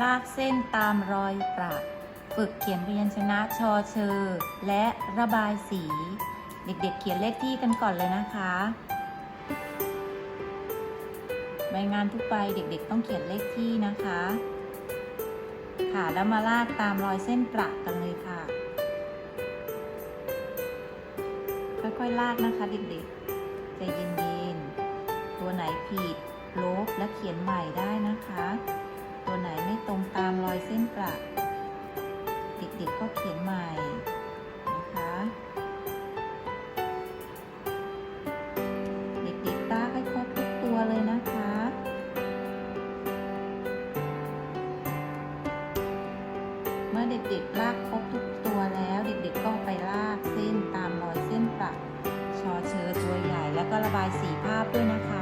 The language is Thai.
ลากเส้นตามรอยประฝึกเขียนพยัญชนะชอเชอ และระบายสี เด็กๆเขียนเลขที่กันก่อนเลยนะคะใบงานทุกใบเด็กๆ ต้องเขียนเลขที่นะคะ ค่ะแล้วมาลากตามรอยเส้นประกันเลยค่ะ ค่อยๆลากนะคะเด็กๆใจเย็นๆตัวไหนผิดลบและเขียนใหม่ได้นะคะ ตัวไหนไม่ตรงตามรอยเส้นประเด็กๆก็เขียนใหม่นะคะเด็กๆตาให้ครบทุกตัวเลยนะคะเมื่อเด็กๆลากครบทุกตัวแล้วเด็กๆก็ไปลากเส้นตามรอยเส้นประชอเชอตัวใหญ่แล้วก็ระบายสีภาพด้วยนะคะ